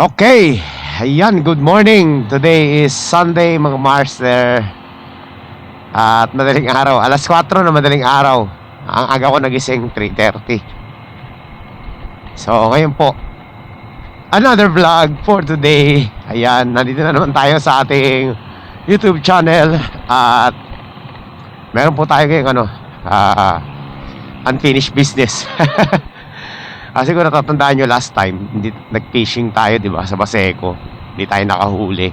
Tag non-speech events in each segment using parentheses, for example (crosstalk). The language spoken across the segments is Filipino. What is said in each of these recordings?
Okay, ayan, good morning. Today is Sunday, mga master. At madaling araw, alas 4 na madaling araw. Ang aga ko nagising, 3.30. So, ngayon po, another vlog for today. Ayan, nandito na naman tayo sa ating YouTube channel. At meron po tayo ngayong ano, ah, unfinished business. (laughs) Kasi kung natatandaan nyo last time, hindi, nag-fishing tayo, di ba, sa Baseco. Hindi tayo nakahuli.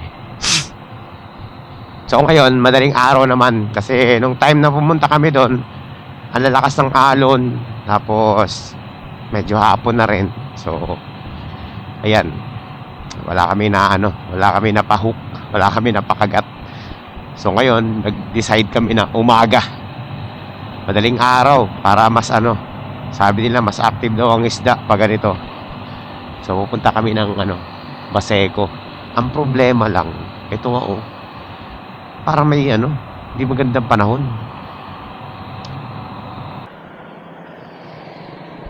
So ngayon, madaling araw naman. Kasi nung time na pumunta kami doon, ang lalakas ng alon. Tapos, medyo hapon na rin. So, ayan. Wala kami na ano, wala kami na pahook, wala kami na pakagat. So ngayon, nag-decide kami na umaga. Madaling araw para mas ano, sabi nila mas active daw ang isda pag ganito. So pupunta kami ng ano, Baseco. Ang problema lang, ito nga oh, para may ano, hindi magandang panahon.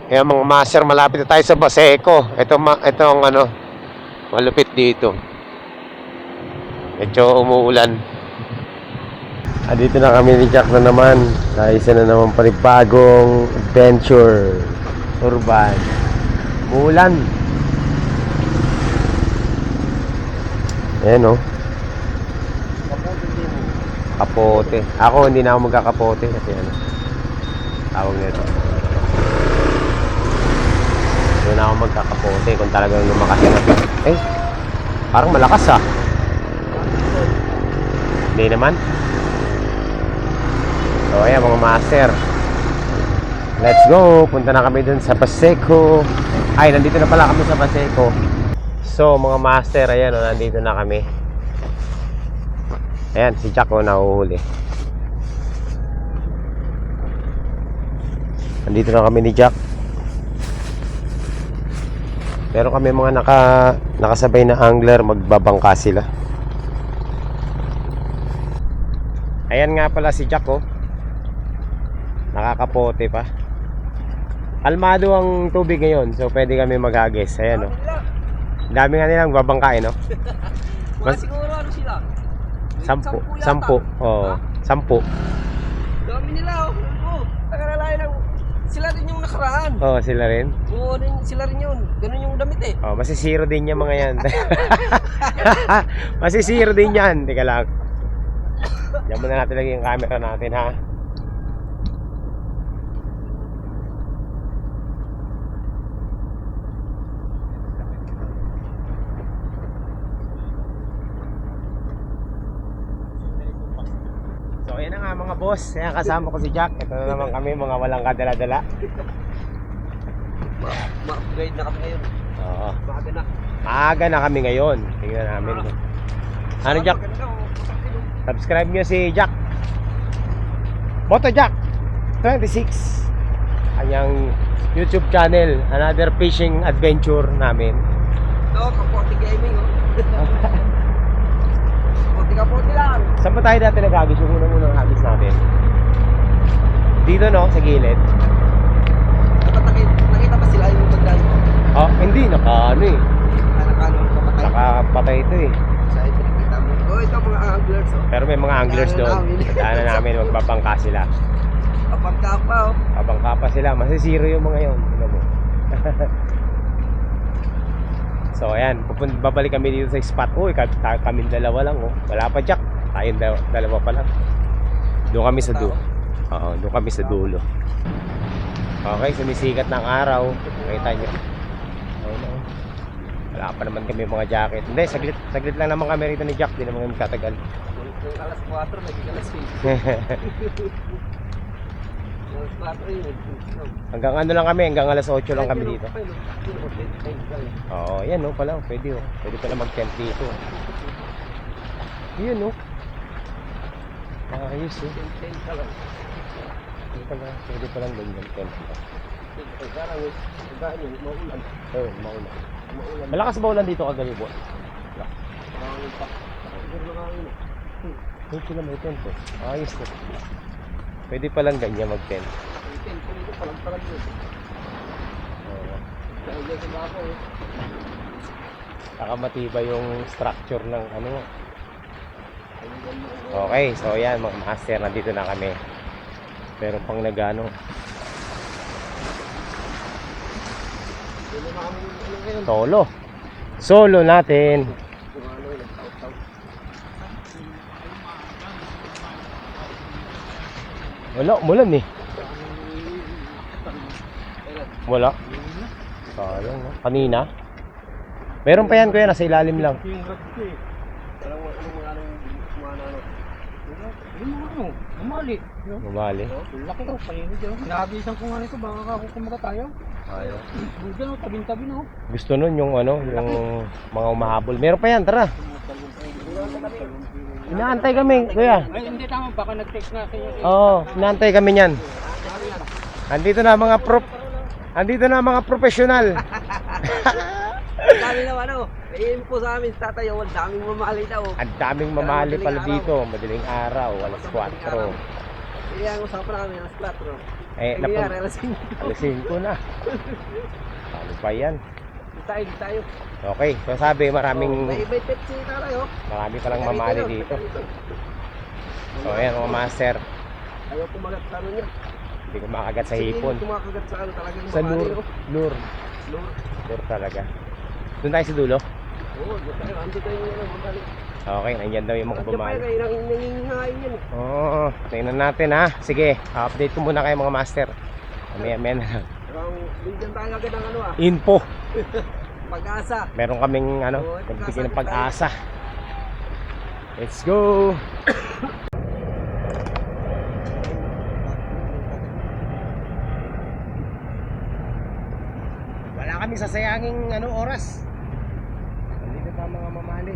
Kaya mga master, malapit na tayo sa Baseco. Ito, ma ito ang ano, malupit dito. Medyo umuulan. Andito na kami ni Jack na naman sa isa na naman panibagong adventure urban. Umuulan. Ayan o. Kapote. Ako hindi na ako magkakapote kasi ano. Tawag nito. Hindi na ako magkakapote kung talagang lumakas apit. Eh, parang malakas ah. Hindi naman. So ayan mga master. Let's go. Punta na kami dun sa Paseco. Ay nandito na pala kami sa Paseco. So mga master Ayan o nandito na kami. Ayan si Jack o nahuhuli. Nandito na kami ni Jack. Pero kami mga naka Nakasabay na angler Magbabangka sila. Ayan nga pala si Jack oh Nakakapote pa. Kalmado ang tubig ngayon, so pwede kami maghagis. Ayan, oh. Dami nga nilang babangkain, no? Mga (laughs) Mas- siguro ano sila? Sampu. Sampu. Oo. Ha? Sampu. Dami nila oh. Oh, tagalalayan lang. Sila rin yung nakaraan. Oo, sila rin. Oo, rin, sila rin yun. Ganun yung damit eh. Oh, masisiro din yan mga yan. (laughs) (laughs) masisiro din yan. Teka lang. Diyan muna natin lagyan yung camera natin, ha? So ayan na nga mga boss, ayan kasama ko si Jack. Ito na naman kami mga walang kadala-dala. Ma- Ma-upgrade na kami ngayon. Oo. Maaga na. Maaga na kami ngayon. Tingnan namin. Ano Jack? Oh. Oh. Subscribe nyo si Jack. Moto Jack 26. Kanyang YouTube channel. Another fishing adventure namin. Ito, kapote gaming oh. (laughs) Kapote lang. Saan pa tayo dati naghagis? Yung unang-unang hagis natin. Dito no, sa gilid. Dapat nakita, nakita ba sila yung magdali? Oh, hindi. Naka ano eh. Nakakano, papatay. Nakapatay ito eh. Sa ito nakita mo. Oh, ito mga anglers oh. Pero may mga anglers doon. namin. Daanan namin. Magbabangka sila. Kapag kapa oh. Babangka pa sila. Masisiro yung mga yon. Tingnan mo. (laughs) so ayan, pupun babalik kami dito sa spot. Uy, ka- ka- kami dalawa lang oh. Wala pa Jack. Tayong dalawa, dalawa pa lang. Doon kami sa dulo. Oo, doon kami sa dulo. Okay, sumisikat ng araw. Nakita nyo. Wala pa naman kami mga jacket. Hindi, saglit, saglit lang naman kami rito ni Jack. Di naman kami katagal. Alas 4, naging alas 5. (laughs) Alas 4 yun. hanggang ano lang kami, hanggang alas 8 lang kami dito. Oo, yan no pala. Pwede oh. Pwede pala mag-tent dito. Yun oh. Ayos oh. Pwede pala, pwede palang ganyan tent. Oo, mauna. Malakas ba ulan dito kagabi po? Hindi sila may tent oh. Ayos oh. Pwede palang ganyan mag-tent. Oo. Sa Saka matibay yung structure ng ano. Okay, so yan mga master, nandito na kami. Meron pang nagano. Ano ano? Solo. Solo natin. Kung ano, nagtaw-taw. Wala, umulan eh. Wala. Sayang, no? Kanina. Meron pa yan kuya, nasa ilalim lang. Yung rag ko eh. Alam mo, ano mga ano yung kumana ano. Yung mga ano, umali. Bumali. Laki ko, panino dyan. Nahabisan ko nga nito, baka ako kumaga tayo. Ayaw. O, tabing-tabi no. Gusto nun yung ano, yung mga umahabol. Meron pa yan, tara. Inaantay kami, kuya. Ay, hindi tama, baka nag-text nga sa inyo. Oo, inaantay kami niyan. Andito na mga prop. Andito na mga profesional. Dami naman ano, may info sa amin, tatayo, ang daming mamali daw. Ang daming mamali pala dito. Madaling araw, alas 4. Kaya ang usapan namin, alas 4. Eh, Nangyari, napag... alas 5. Alas 5 na. (laughs) Paano pa yan? Di tayo. Okay, so sabi maraming Oh, may, may Pepsi tayo. marami palang mamali dito. So ayan mga master, Ayaw kumagat sa ano niya. hindi ko makagat sa hipon. hindi kumakagat sa ano talagang Sa lure, oh. lure, Lure. lure talaga. Doon tayo sa dulo. Oo, di tayo. Ando tayo yung ano, mamali. Okay, nandyan daw yung mga pa bumali. yun, kayo nang nangingain yan. eh. Oo, tingnan natin ha. Sige, update ko muna kayo mga master. Na lang. Pero ang bigyan tayo agad ng ano ah, Info. (laughs) pag-asa. Meron kaming ano, nagbigay ng pag-asa. Let's go! (coughs) Wala kami sasayanging ano oras. Nandito pa mga mamali.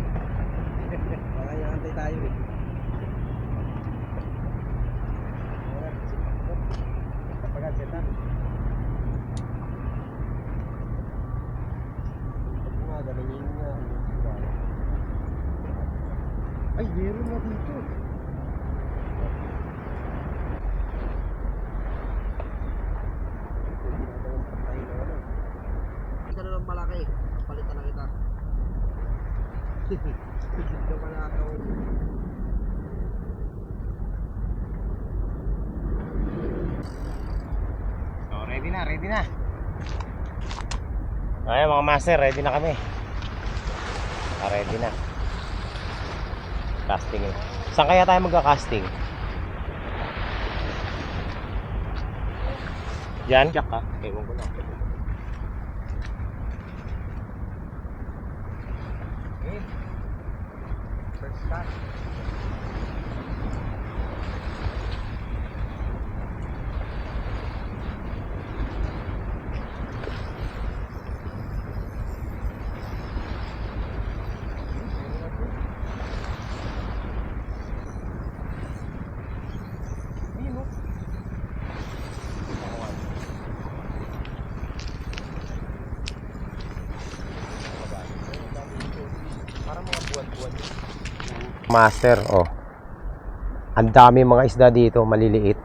Baka antay tayo eh. Kapag seta. Nga, galingin nga. Ay, meron na dito. Ika na lang malaki. Palitan na kita. Hindi ka pala ako. So, ready na, ready na. Ay, mga master, ready na kami. Ah, ready na. Casting. eh. Saan kaya tayo magka-casting? Diyan? Diyan ka? Ewan ko lang. First shot. Master, oh. Ang dami mga isda dito, maliliit.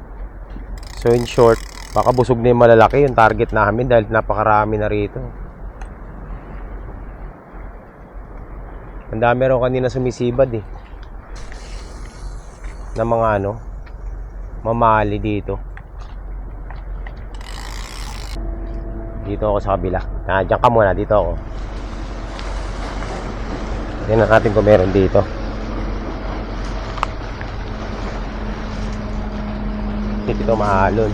So in short, baka busog na yung malalaki yung target namin dahil napakarami na rito. Ang dami rin kanina sumisibad eh. Na mga ano, mamali dito. Dito ako sa kabila. Ah, dyan ka muna, dito ako. Tingnan natin kung meron dito. Hindi ito mahalon.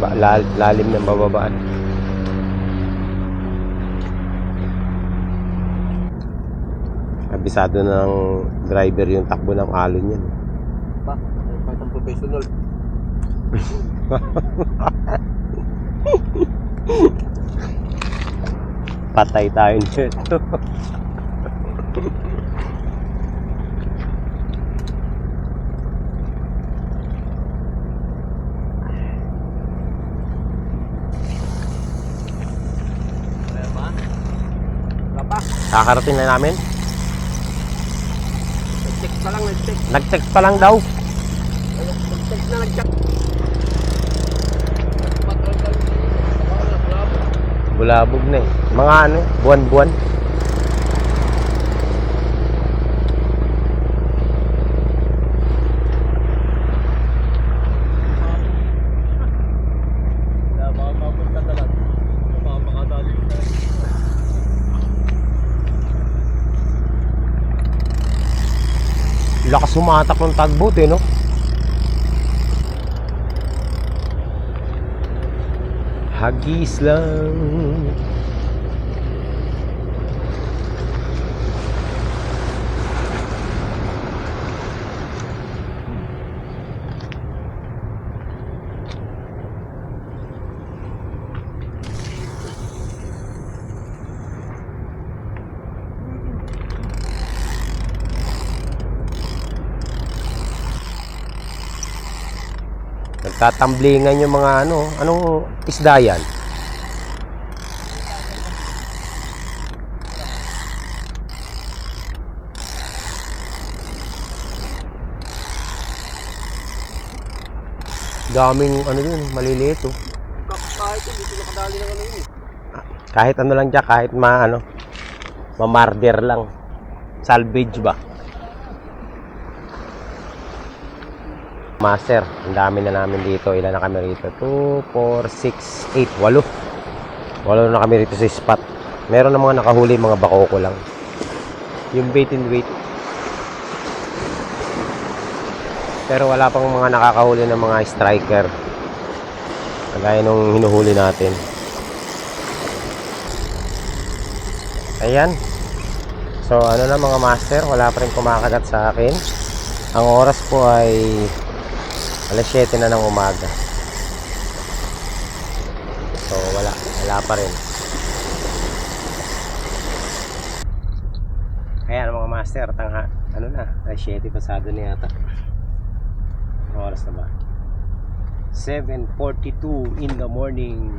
Ba, lal- lalim ng bababaan. Kabisado ng driver yung takbo ng alon yan. Ba? Pang professional. (laughs) Patay tayo nito. (laughs) Wala ba? Wala pa? Kakarating na namin. Nag-check pa lang, nag-check. Nag-text pa lang daw. Nag-check na, pa. Bulabog na eh. Mga ano, buwan-buwan. Kaya baka mapunta na lang. Baka makadali na. Lakas sumatak ng tagboat eh, no? Hagis lang. Nagtatamblingan yung mga ano, anong isda yan? Daming ano yun, maliliit oh. Kahit hindi sila kadali ng ano yun. Kahit ano lang dyan, kahit ma ano, mamarder lang. Salvage ba? Master, ang dami na namin dito. Ilan na kami rito? 2, 4, 6, 8, 8. Walo na kami rito sa spot. Meron na mga nakahuli, mga bakoko lang. Yung bait and wait. Pero wala pang mga nakakahuli ng mga striker. Kagaya nung hinuhuli natin. Ayan. So, ano na mga master, wala pa rin kumakagat sa akin. Ang oras po ay alas 7 na ng umaga. So, wala. Wala pa rin. Ayan mga master, tangha. Ano na, alas 7 pasado na yata. Ang oras na ba? 7.42 in the morning.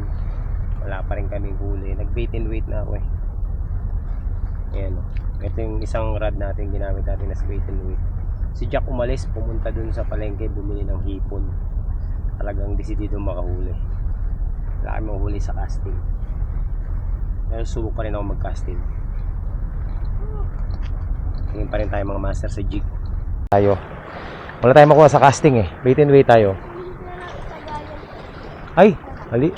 Wala pa rin kaming huli. Nag-bait and wait na ako eh. Ayan o. Ito yung isang rod natin ginamit natin na bait and wait. Si Jack umalis, pumunta dun sa palengke, bumili ng hipon. Talagang desidido makahuli. Wala kami mahuli sa casting. Pero subok pa rin ako mag-casting. Tingin pa rin tayo mga master sa jig. Tayo. Wala tayong makuha sa casting eh. Wait and wait tayo. Ay, ali.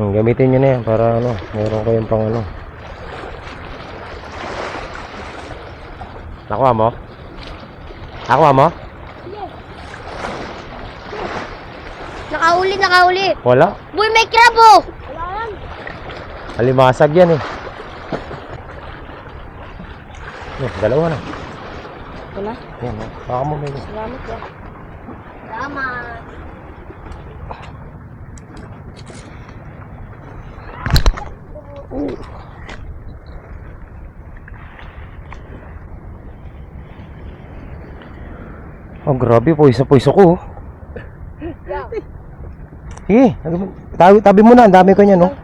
Hmm, gamitin nyo na yan para ano, meron kayong pang ano. Nakuha mo? Nakuha mo? Nakauli, nakauli. Wala. Boy, may crab oh! Alimasag yan eh. Oh, dalawa na. Wala. Yan, oh. baka mo may Salamat ya. Salamat. Oh, grabe po. Isa po isa ko. oh. Sige, lagay- tabi, tabi mo na. Ang dami ko niyan, no?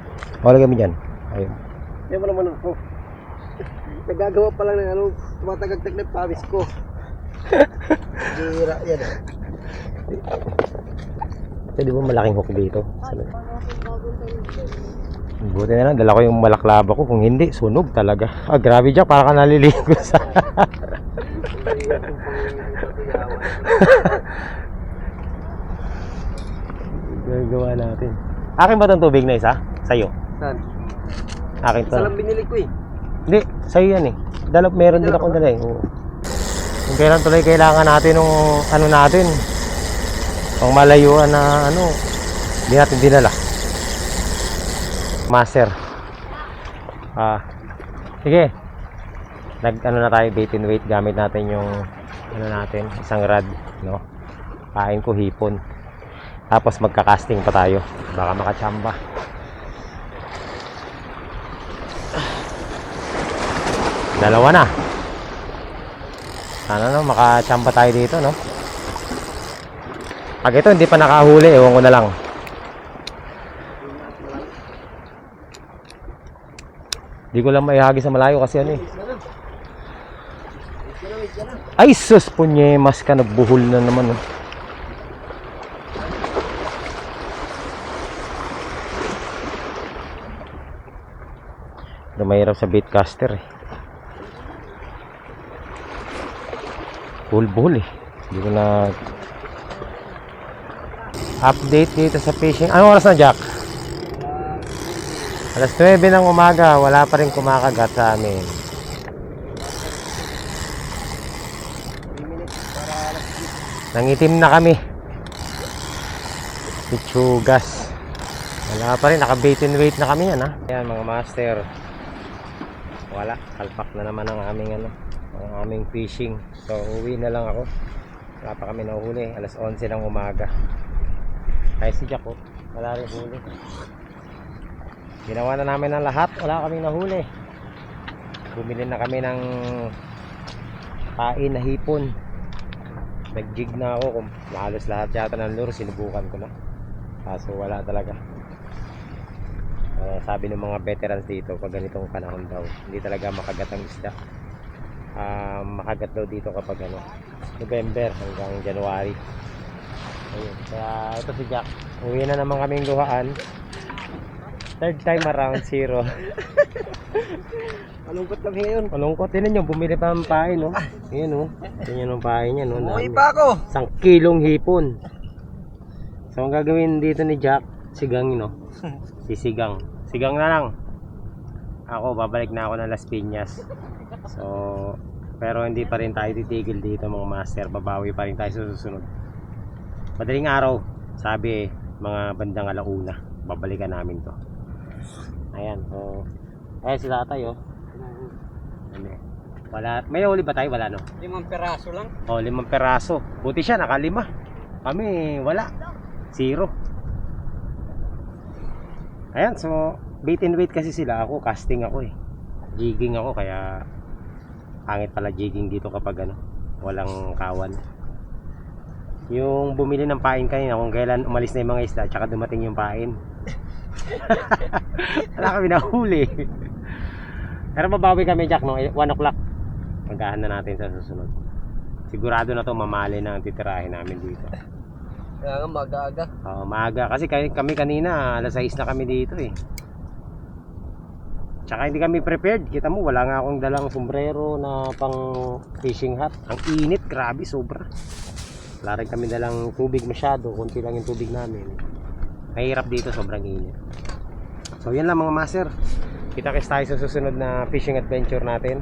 O, lagay mo dyan. Ayun. Yan mo naman ako. Nagagawa pa lang ng ano, tumatagagtag na pawis ko. Gira yan. Pwede ba malaking hook dito? Sa- Buti na lang, dala ko yung malaklaba ko. Kung hindi, sunog talaga. Ah, grabe Jack, para ka naliligo sa... Gagawa natin. Akin ba itong tubig na isa? Sa'yo. Saan? Akin to. Isa lang binili ko eh. Hindi, sa'yo yan eh. Dala, meron din akong dala eh. Oo. Kung kailan tuloy kailangan natin ng ano natin. Pang malayuan na ano. Hindi natin dinala. Master. Ah. Sige. Nag ano na tayo bait and wait gamit natin yung ano natin, isang rod, no. Kain ko hipon. Tapos magka-casting pa tayo. Baka makachamba. Dalawa na. Sana no, makachamba tayo dito, no? Pag ito hindi pa nakahuli, ewan ko na lang. Hindi ko lang maihagi sa malayo kasi ano eh. Ay, sus, punyemas ka, nagbuhol na naman. Oh. Na mahirap sa baitcaster eh. Buhol-buhol eh. Hindi ko na... Update dito sa fishing. Anong oras na, Jack? Alas 9 ng umaga, wala pa rin kumakagat sa amin. Nangitim na kami. Pichugas. Wala pa rin, naka bait and wait na kami yan ha. Ayan mga master. Wala, kalpak na naman ang aming ano, ang aming fishing. So uwi na lang ako. Wala pa kami nahuli, alas 11 ng umaga. Kaya si Jack oh, wala rin huli. Ginawa na namin ang lahat, wala kaming nahuli. Bumili na kami ng pain na hipon. Nag-jig na ako kung halos lahat yata ng lure, sinubukan ko na. Kaso wala talaga. Ah, sabi ng mga veterans dito, pag ganitong panahon daw, hindi talaga makagat ang isda. Ah, makagat daw dito kapag ano, November hanggang January. Ayun. Kaya ito si Jack. Uwi na naman kaming luhaan. Third time around zero. Malungkot kami ngayon. Malungkot din nyo, bumili pa ng pain, no? Ayan, no? Ganyan ang pain niya, no? Umuwi pa ako. Isang kilong hipon. So, ang gagawin dito ni Jack, sigang, no? Sisigang. Sigang na lang. Ako, babalik na ako ng Las Piñas. So, pero hindi pa rin tayo titigil dito mga master. Babawi pa rin tayo sa susunod. Madaling araw, sabi mga bandang alauna, babalikan namin to. Ayan, so, ayan si tatay, oh. Ano. Wala, may nahuli ba tayo? Wala, no? Limang peraso lang. O, limang peraso. Buti siya, nakalima. Kami, wala. Zero. Ayan, so, bait and wait kasi sila. Ako, casting ako eh. Jigging ako, kaya pangit pala jigging dito kapag ano, walang kawan. Yung bumili ng pain kanina, kung kailan umalis na yung mga isda, tsaka dumating yung pain. (laughs) Wala kami nahuli. Pero mabawi kami, Jack, no? 1 o'clock. Magahan na natin sa susunod. Sigurado na to mamali na ang titirahin namin dito. Kaya nga mag-aaga. Oh, maaga kasi kami, kanina alas 6 na kami dito eh. Tsaka hindi kami prepared. Kita mo wala nga akong dalang sombrero na pang fishing hat. Ang init, grabe sobra. Wala rin kami dalang tubig masyado, konti lang yung tubig namin. Mahirap dito, sobrang init. So yan lang mga master. Kita kits tayo sa susunod na fishing adventure natin.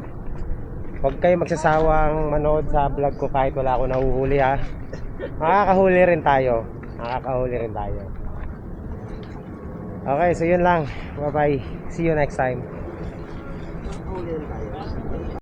Huwag kayo magsasawang manood sa vlog ko kahit wala ako nahuhuli ha. Makakahuli rin tayo. Makakahuli rin tayo. Okay, so yun lang. Bye bye. See you next time.